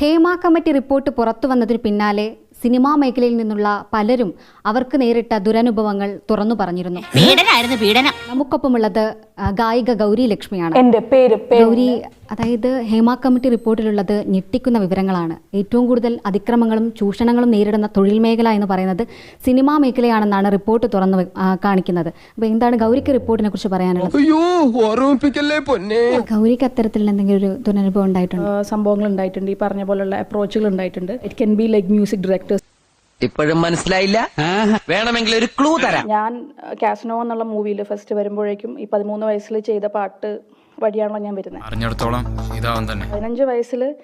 Hema committee report പുറത്തു വന്നതിന് പിന്നാലെ സിനിമാ മേഖലയിൽ നിന്നുള്ള പലരും അവർക്ക് നേരിട്ട ദുരനുഭവങ്ങൾ തുറന്നു പറഞ്ഞിരുന്നു. പീഡനം. നമുക്കൊപ്പമുള്ളത് ഗായിക ഗൗരി ലക്ഷ്മിയാണ്. എന്റെ പേര് ഗൗരി അതായത് ഹേമ കമ്മിറ്റി റിപ്പോർട്ടിലുള്ളത് ഞെട്ടിക്കുന്ന വിവരങ്ങളാണ്. ഏറ്റവും കൂടുതൽ അതിക്രമങ്ങളും ചൂഷണങ്ങളും നേരിടുന്ന തൊഴിൽ മേഖല എന്ന് പറയുന്നത് സിനിമാ മേഖലയാണെന്നാണ് റിപ്പോർട്ട് തുറന്നു കാണിക്കുന്നത്. അപ്പോൾ എന്താണ് ഗൗരിക്ക് റിപ്പോർട്ടിനെ കുറിച്ച് പറയാനുള്ളത്? ഗൗരിക്ക് അത്തരത്തിൽ എന്തെങ്കിലും ഒരു ദുരനുഭവം ഉണ്ടായിട്ടുണ്ട്? സംഭവങ്ങൾ ഉണ്ടായിട്ടുണ്ട്. ഈ പറഞ്ഞ പോലുള്ള അപ്രോച്ചുകൾ ഉണ്ടായിട്ടുണ്ട്. It can be like music directors ഇപ്പോഴും മനസ്സിലായില്ല? വേണമെങ്കിൽ ഒരു ക്ലൂ തരാം. ഞാൻ കാസ്നോ എന്നുള്ള മൂവിയിൽ ഫസ്റ്റ് വരുമ്പോഴേക്കും ഈ പതിമൂന്ന് വയസ്സിൽ ചെയ്ത പാട്ട് വഴിയാണല്ലോ ഞാൻ വരുന്നത്. അറിഞ്ഞിടത്തോളം തന്നെ. പതിനഞ്ച് വയസ്സിൽ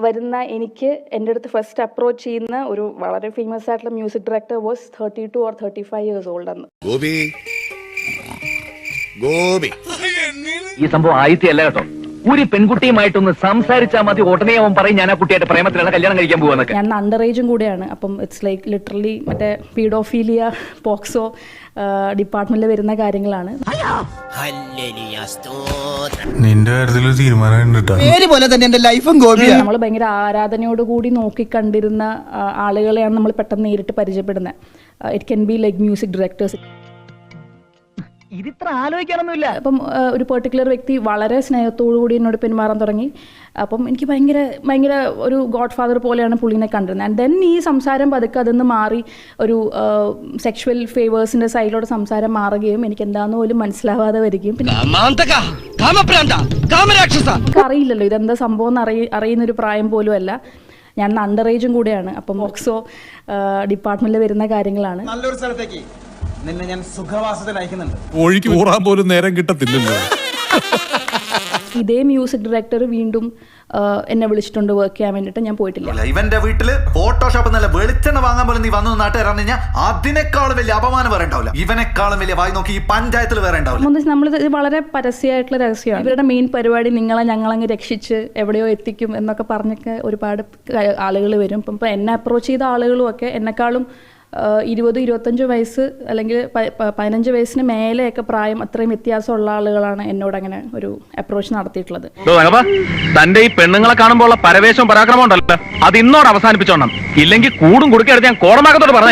വരുന്ന എനിക്ക് എന്റെ അടുത്ത് ഫസ്റ്റ് അപ്രോച്ച് ചെയ്യുന്ന ഒരു വളരെ ഫേമസ് ആയിട്ടുള്ള music director was thirty two or thirty five years old എന്ന്. ഗോപി. ഗോപി. ഈ സംഭവം ആയിത്തല്ല കേട്ടോ. ഒരു പെൺകുട്ടിയുമായിട്ടൊന്ന് സംസാരിച്ചാൽ മതി ഉടനെ അവൻ പറയും ഞാൻ ആ കുട്ടിയായിട്ട് പ്രേമത്തിലാണ് കല്യാണം കഴിക്കാൻ പോകുന്നത് ഞാൻ അണ്ടർ ഏജും കൂടെയാണ്. അപ്പം ഇറ്റ്സ് ലൈക്ക് ലിറ്ററലി മറ്റേ പീഡോഫീലിയ പോക്സോ ഡിപ്പാർട്ട്മെന്റിൽ വരുന്ന കാര്യങ്ങളാണ്. നിന്റെ കാര്യത്തിൽ തീരുമാനം പോലെ തന്നെ എന്റെ ലൈഫും നമ്മൾ ഭയങ്കര ആരാധനയോട് കൂടി നോക്കിക്കണ്ടിരുന്ന കണ്ടിരുന്ന ആളുകളെയാണ് നമ്മൾ പെട്ടെന്ന് നേരിട്ട് പരിചയപ്പെടുന്നത് it can be like music directors ഇതിത്ര ആലോചിക്കാനൊന്നുമില്ല. അപ്പം ഒരു പെർട്ടിക്കുലർ വ്യക്തി വളരെ സ്നേഹത്തോടു കൂടി എന്നോട് പെരുമാറാൻ തുടങ്ങി. അപ്പം എനിക്ക് ഭയങ്കര ഭയങ്കര ഒരു ഗോഡ് ഫാദർ പോലെയാണ് പുള്ളിനെ കണ്ടിരുന്നത്. ആൻഡ് ദെൻ ഈ സംസാരം പതുക്കെ അതിൽ മാറി ഒരു സെക്ഷുവൽ ഫേവേഴ്സിന്റെ സൈഡിലൂടെ സംസാരം മാറുകയും എനിക്ക് എന്താണെന്ന് പോലും മനസ്സിലാവാതെ വരികയും പിന്നെ അറിയില്ലല്ലോ ഇതെന്താ സംഭവം എന്ന് അറിയ അറിയുന്ന ഒരു പ്രായം പോലും അല്ല. ഞാൻ അണ്ടർ ഏജും കൂടെയാണ്. അപ്പം ഓക്സോ ഡിപ്പാർട്ട്മെന്റിൽ വരുന്ന കാര്യങ്ങളാണ്. നല്ലൊരു സ്ഥലത്തേക്ക്. നിന്നെ ഞാൻ സുഖവാസത്തിൽ അയക്കുന്നുണ്ട്. ഒഴിക്ക് ഊറാൻ പോലും നേരം കിട്ടത്തില്ലല്ലോ. ഇതേ മ്യൂസിക് ഡയറക്ടർ വീണ്ടും എന്നെ വിളിച്ചിട്ടുണ്ട് വർക്ക് ചെയ്യാൻ വേണ്ടിട്ട് ഞാൻ പോയിട്ടില്ല. ഇവന്റെ വീട്ടിൽ ഫോട്ടോഷോപ്പ് നല്ല വെളിച്ചെണ്ണ വാങ്ങാൻ പോലും നീ വന്നു നാട്ടുകാരാന്ന് കഴിഞ്ഞാൽ അതിനേക്കാളും വലിയ അപമാനം വേറെ ഉണ്ടാവില്ല. ഇവനേക്കാളും വലിയ വായി നോക്കി ഈ പഞ്ചായത്തിൽ വേറെ ഉണ്ടാവില്ല. നമ്മൾ ഇത് വളരെ പരസ്യമായിട്ടുള്ള രഹസ്യമാണ്. ഇവരുടെ മെയിൻ പരിപാടി നിങ്ങളെ ഞങ്ങളങ്ങ് രക്ഷിച്ച് എവിടെയോ എത്തിക്കും എന്നൊക്കെ പറഞ്ഞൊക്കെ ഒരുപാട് ആളുകൾ വരും. ഇപ്പം ഇപ്പം എന്നെ അപ്രോച്ച് ചെയ്ത ആളുകളും ഒക്കെ എന്നെക്കാളും ഇരുപത് ഇരുപത്തഞ്ച് വയസ്സ് അല്ലെങ്കിൽ പതിനഞ്ച് വയസ്സിന് മേലെയൊക്കെ പ്രായം അത്രയും വ്യത്യാസമുള്ള ആളുകളാണ് എന്നോട് അങ്ങനെ ഒരു അപ്രോച്ച് നടത്തിയിട്ടുള്ളത്. തന്റെ ഈ പെണ്ണുങ്ങളെ കാണുമ്പോൾ പരവേശം പരാക്രമം ഉണ്ടല്ലോ. അത് ഇന്നോട് അവസാനിപ്പിച്ചോണം. ഇല്ലെങ്കിൽ കൂടും കുടുക്കെടുത്ത് ഞാൻ കോടമാകത്തോട് പറഞ്ഞേ